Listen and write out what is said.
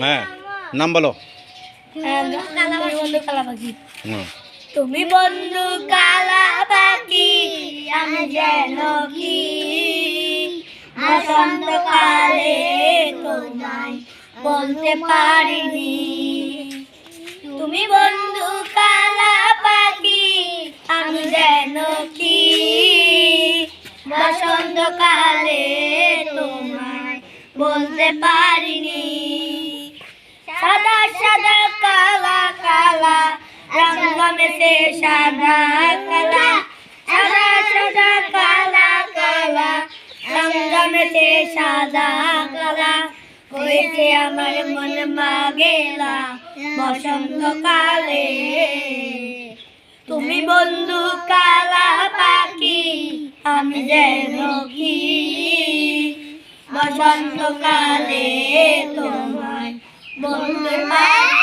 হ্যাঁ নাম বলো। তুমি বন্ধু কালা পাখি আমি যেন কি? বসন্ত কালে তোমায় বলতে পারিনি। তুমি বন্ধু কালা পাখি আমি যেন কি? বসন্ত কালে তোমায় বলতে পারিনি। সাদা, কালা কালা রঙ মেশে সাদা, কালা। সাদা কালা কালা রঙ মেশে সাদা, কালা। হয়েছে আমার মন মাগেলা বসন্ত কালে তুমি বন্ধু, কালা পাখি, আমি যেন কি? বসন্ত কালে তোমায় বলতে পারি